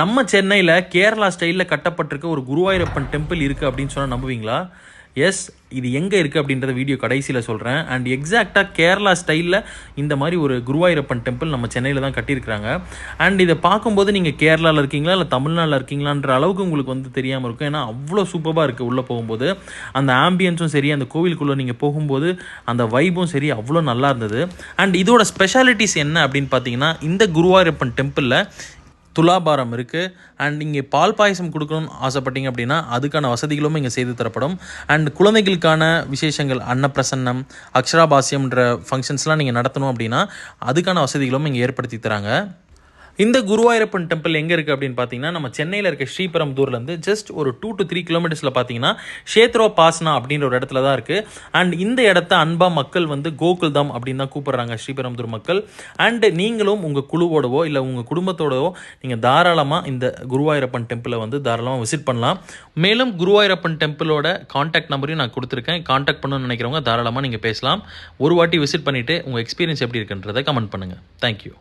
நம்ம சென்னையில் கேரளா ஸ்டைலில் கட்டப்பட்டிருக்க ஒரு குருவாயூரப்பன் டெம்பிள் இருக்குது அப்படின்னு சொன்னால் நம்புவீங்களா? எஸ் இது எங்கே இருக்குது அப்படின்றத வீடியோ கடைசியில் சொல்கிறேன் அண்ட் எக்ஸாக்டாக கேரளா ஸ்டைலில் இந்த மாதிரி ஒரு குருவாயூரப்பன் டெம்பிள் நம்ம சென்னையில் தான் கட்டியிருக்கிறாங்க. அண்ட் இதை பார்க்கும்போது நீங்கள் கேரளாவில் இருக்கீங்களா இல்லை தமிழ்நாட்டில் இருக்கீங்களான்ற அளவுக்கு உங்களுக்கு வந்து தெரியாமல் இருக்கும். ஏன்னா அவ்வளோ சூப்பராக இருக்குது உள்ளே போகும்போது. அந்த ஆம்பியன்ஸும் சரி அந்த கோவிலுக்குள்ளே நீங்கள் போகும்போது அந்த வைபும் சரி அவ்வளோ நல்லா இருந்தது. அண்ட் இதோட ஸ்பெஷாலிட்டிஸ் என்ன அப்படின்னு பார்த்தீங்கன்னா இந்த குருவாயூரப்பன் டெம்பிளில் துலாபாரம் இருக்குது அண்ட் இங்கே பால் பாயசம் கொடுக்கணும்னு ஆசைப்பட்டீங்க அப்படின்னா அதுக்கான வசதிகளும் இங்கே செய்து தரப்படும். அண்ட் குழந்தைகளுக்கான விசேஷங்கள் அன்னப்பிரசன்னம் அக்ஷராபாசியம்ன்ற ஃபங்க்ஷன்ஸ்லாம் நீங்கள் நடத்தணும் அப்படின்னா அதுக்கான வசதிகளும் இங்கே ஏற்படுத்தி தராங்க. இந்த குருவாயூரப்பன் டெம்பிள் எங்கே இருக்குது அப்படின்னு பார்த்தீங்கன்னா நம்ம சென்னையில் இருக்க ஸ்ரீபெரும்புதூர்லேருந்து ஜஸ்ட் ஒரு டூ டு த்ரீ கிலோமீட்டர்ஸில் பார்த்தீங்கன்னா ஷேத்ரோ பாஸ்னா அப்படின்ற ஒரு இடத்துல தான் இருக்குது அண்ட் இந்த இடத்த அன்பா மக்கள் வந்து கோகுல்தாம் அப்படின்னு தான் கூப்பிட்றாங்க ஸ்ரீபெரும்புதூர் மக்கள். அண்டு நீங்களும் உங்கள் குழுவோடவோ இல்லை உங்கள் குடும்பத்தோடவோ நீங்கள் தாராளமாக இந்த குருவாயூரப்பன் டெம்பிளை வந்து தாராளமாக விசிட் பண்ணலாம். மேலும் குருவாயூரப்பன் டெம்பிளோட காண்டாக்ட் நம்பரையும் நான் கொடுத்துருக்கேன். காண்டாக்ட் பண்ணணும்னு நினைக்கிறவங்க தாராளமாக நீங்கள் பேசலாம். ஒரு வாட்டி விசிட் பண்ணிவிட்டு உங்கள் எக்ஸ்பீரியன்ஸ் எப்படி இருக்குன்றதை கமெண்ட் பண்ணுங்கள் தேங்க்யூ